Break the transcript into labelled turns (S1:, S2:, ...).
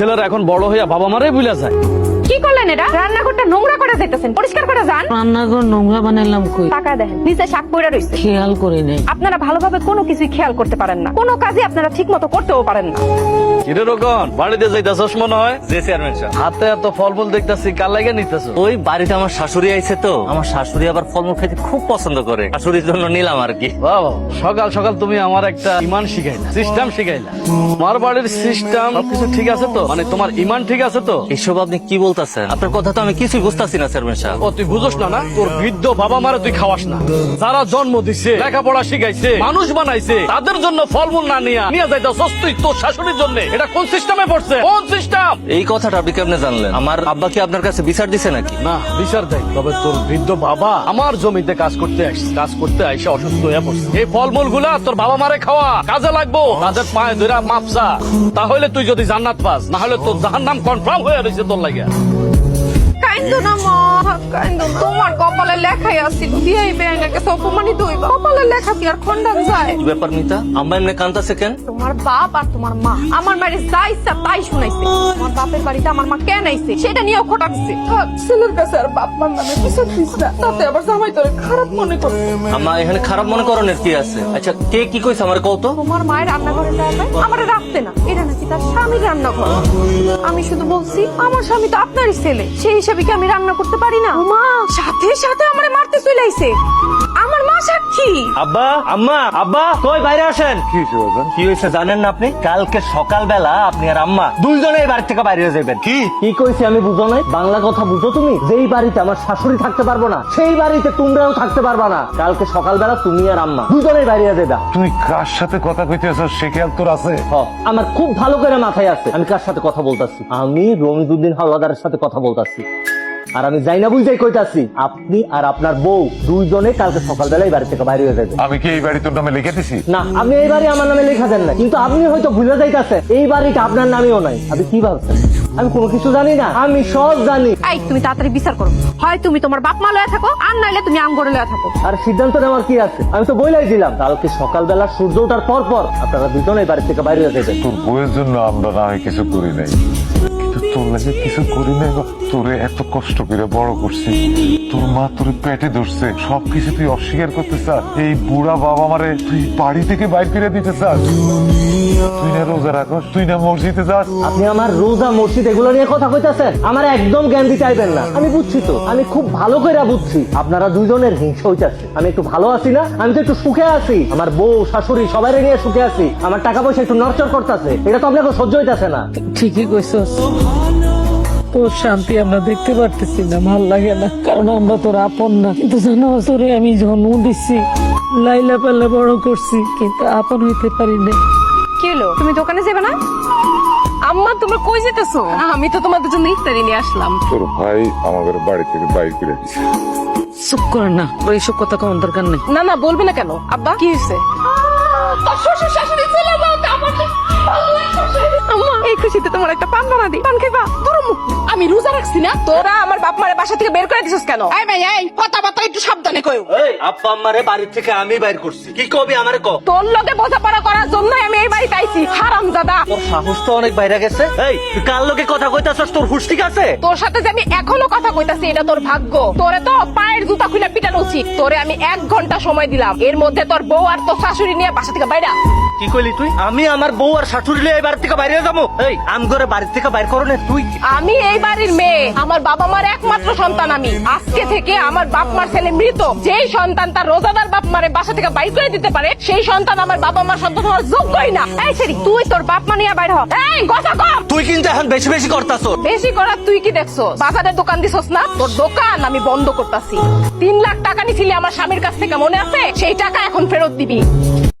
S1: ছেলেরা এখন বড় হইয়া বাবা মারাই ভুলে যায়।
S2: কি করলেন এটা রান্নাঘরটা নোংরা করে যাইতেছেন পরিষ্কার করে যান।
S3: রান্নাঘর নোংরা বানাইলাম কই?
S2: টাকা দেখেন নিচে শাক পড়ে রইছে।
S3: খেয়াল করি নাই।
S2: আপনারা ভালোভাবে কোনো কিছু খেয়াল করতে পারেন না। কোনো কাজই আপনারা ঠিক মতো করতেও পারেন না।
S1: কিরে রকম বাড়িতে যাইতাছস মনে হয়?
S4: যে চেয়ারম্যান সাহেব
S1: হাতে এত ফলমূল দেখতাছি কার লাগে নিতেছ
S4: ওই বাড়িতে আমার শাশুড়ি আইছে তো। আমার শাশুড়ি আবার ফলমূল খেতে খুব পছন্দ করে। শাশুড়ির জন্য নিলাম আর কি।
S1: বাবা সকাল সকাল তুমি আমার একটা ইমান শিখাইলা সিস্টেম শিখাইলা। তোমার বাড়ির সিস্টেম সবকিছু ঠিক আছে তো? মানে তোমার ইমান ঠিক আছে তো?
S4: এসব আপনি কি বলতেছেন? আপনার কথা তো আমি কিছুই বুঝতেছি না চেয়ারম্যান সাহেব
S1: ও তুই বুঝোস না না? তোর বৃদ্ধ বাবা মারে তুই খাওয়াস না। যারা জন্ম দিছে লেখাপড়া শিখাইছে মানুষ বানাইছে তাদের জন্য ফলমূল না নিয়া নিয়ে যাইতাছস তুই তোর শাশুড়ির জন্য। এটা কোন সিস্টেমে পড়ছে? কোন সিস্টেম?
S4: এই কথাটা আপনি কেমনে জানলেন? আমার আব্বা কি আপনার কাছে বিচার দিছে নাকি?
S1: না বিচার দেয়। তবে তোর বৃদ্ধ বাবা আমার জমিতে কাজ করতে আসছে কাজ করতে আইসে অসুস্থ হয়ে পড়ছে। এই ফলমূলগুলা তোর বাবা মারে খাওয়া কাজে লাগবো পায়ে ধরে মাপসা। তাহলে তুই যদি জান্নাত পাস না হলে তোর জাহান নাম কনফার্ম হয়ে রয়েছে তোর লাগে
S2: কাইন্দ না মা? কাইন্দ তোমার কপালে লেখাই আছিল বিয়াই অপমানিত হইবা। কপালে লেখা কি আর খন্ডান যায়?
S4: কি ব্যাপার মিতা? আম্মা এমনি কেন?
S2: তোমার বাপ আর তোমার মা আমার বাড়ি যা ইচ্ছা তাই শুনাইছে। তোমার বাপের বাড়িতে আমার মা কেন আইছে সেটা নিয়েও ছেলের কাছে আর বাপ মার নামে কিছু দিস না। তাতে আবার জামাই তোরে খারাপ মনে করে।
S4: আম্মা এখানে খারাপ মনে করণের কি আছে? আচ্ছা কে কি কইছে আমার কও তো?
S2: তোমার মায়ের রান্নাঘরে যায় আমার রাখতে না। এটা নাকি তার স্বামীর রান্নাঘর। আমি শুধু বলছি আমার স্বামী তো আপনারই ছেলে সেই হিসাবে কি আমি রান্না করতে পারি না। মা সাথে সাথে আমার মারতে চলে আইছে। আমার মা সাক্ষী।
S4: আব্বা আম্মা আব্বা কই বাইরে আসেন? কি হয়েছে জানেন না আপনি? কালকে সকালবেলা আপনি আর আম্মা দুইজনে এই বাড়ি থেকে বাইরে যাবেন কি?
S5: কি কইছি আমি বুঝো নাই? বাংলা কথা বুঝো তুমি? যেই বাড়িতে আমার শাশুড়ি থাকতে পারব না সেই বাড়িতে তোমরাও থাকতে পারবা না। কালকে সকালবেলা তুমি আর আম্মা দুজনেই বাইরে দেবা
S6: তুই কার সাথে কথা কইতেছ? সে খেয়াল তোর আছে?
S5: হ, আমার খুব ভালো করে মাথায় আছে। আমি কার সাথে কথা বলতাছি? আমি রমিজুদ্দিন হাওলাদারের সাথে কথা বলতাছি। আর আমি যাই না বুঝাই কইতাছি আপনি আর আপনার বউ দুইজনে কালকে সকালবেলায় বাড়ি থেকে বাইরে হয়ে যাবে।
S6: আমি কি এই বাড়ি তোর নামে লিখে দিছি?
S5: না আপনি এই বাড়ি আমার নামে লেখা দেন না কিন্তু আপনি হয়তো ভুলে যাইতাছেন এই বাড়িটা আপনার নামেও নাই। আপনি কি ভাবছেন? আমি কোনো কিছু জানি না আমি সব জানি।
S2: এই তুমি তাড়াতাড়ি বিচার করো। হয় তুমি তোমার বাপ মা লয়া থাকো আর নাইলে তুমি আম করে লয়া থাকো।
S5: আর সিদ্ধান্ত নেওয়ার কি আছে? আমি তো বইলাই দিলাম কালকে সকালবেলা সূর্য ওঠার পর পর আপনারা দুজনেই বাড়ি থেকে বাইরে হয়ে যাবেন।
S6: তোর বউয়ের জন্য আমরা না হয় কিছু করি নাই। তোর লাগে কিছু করি না তোরে এত কষ্ট করে বড় করছি। তোর মা তোর পেটে ধরছে। সবকিছু তুই অস্বীকার করতে চাস। এই বুড়া বাবা মারে তুই বাড়ি থেকে বাইর করে দিতে চাস। তুই না রোজা রাখস তুই না মসজিদে যাস।
S5: আপনি আমার রোজা মসজিদ এগুলো নিয়ে কথা কইতাছেন? আমার একদম জ্ঞান দিতে চাইবেন না। আমি বুঝছি তো আমি খুব ভালো করে বুঝছি। আপনারা দুজনের হিংসা হইতাছে। আমি একটু ভালো আছি না? আমি তো একটু সুখে আছি। আমার বউ শাশুড়ি সবাই নিয়ে সুখে আছি। আমার টাকা পয়সা একটু নরচর করতেছে। এটা তো আপনাকে সহ্য হইতাছে না।
S3: ঠিকই কইছস। তোর শান্তি আমরা দেখতে পারতেছি না ভালো লাগে না কারণ আমরা তোর আপন না। কিন্তু জানো তোরে আমি জন্ম দিচ্ছি লাইলা পাল্লা বড় করছি কিন্তু আপন হইতে পারি না
S2: কি হলো? তুমি দোকানে যাবে না? আম্মা তুমি কই যেতেছো আমি তো তোমাদের জন্য ইফতারি নিয়ে আসলাম।
S6: তোর ভাই আমাদের বাড়ি থেকে বাইর করে দিছে।
S3: চুপ কর না ওর এইসব কথা কোন দরকার নেই।
S2: না না বলবি না কেন? আব্বা কি হয়েছে? আম্মা এই খুশিতে তোমার একটা পান বানা দিই। পান আমি রোজা রাখছি না তোরা আমার বাপ মারে বাসা থেকে বের করে দিছিস কেন? এই ভাই এই কথাবার্তা একটু সাবধানে কইও।
S4: এই আব্বা আম্মারে বাড়ি থেকে আমি বাইর করছি। কি কবি আমারে ক?
S2: তোর লগে বোঝাপড়া করার জন্যই আমি এই বাড়িতে আইছি হারাম দাদা
S4: তোর সাহস তো অনেক বাইরে গেছে। এই তুই কার লোকে কথা কইতাছস? তোর হুশ ঠিক আছে?
S2: তোর সাথে যে আমি এখনও কথা কইতাছি এটা তোর ভাগ্য। তোরে তো পায়ের জুতা খুলে পিটানো উচিত। তোরে আমি এক ঘণ্টা সময় দিলাম। এর মধ্যে তোর বউ আর তোর শাশুড়ি নিয়ে বাসা থেকে বাইরা।
S4: কি কইলি তুই? আমি আমার বউ আর শাশুড়ি এই বাড়ি থেকে বাইরে যাব। এই আম করে বাড়ি থেকে বাইর করো না তুই।
S2: আমি এই বাড়ির মেয়ে। আমার বাবা মার একমাত্র সন্তান আমি। আজকে থেকে আমার বাপ মার ছেলে মৃত। যেই সন্তান তার রোজাদার বাপ মারে বাসা থেকে বাইর করে দিতে পারে সেই সন্তান আমার বাবা মার সন্তান হওয়ার যোগ্যই না। এই সেরি তুই তোর বাপ মা নিয়ে বাইর হ। এই কথা কম
S4: তুই কিন্তু এখন বেশি বেশি করতাছ
S2: বেশি করার তুই কি দেখছ বাজারের দোকান দিছস না? তোর দোকান আমি বন্ধ করতাছি। তিন লাখ টাকা নিছিলি আমার স্বামীর কাছ থেকে মনে আছে? সেই টাকা এখন ফেরত দিবি।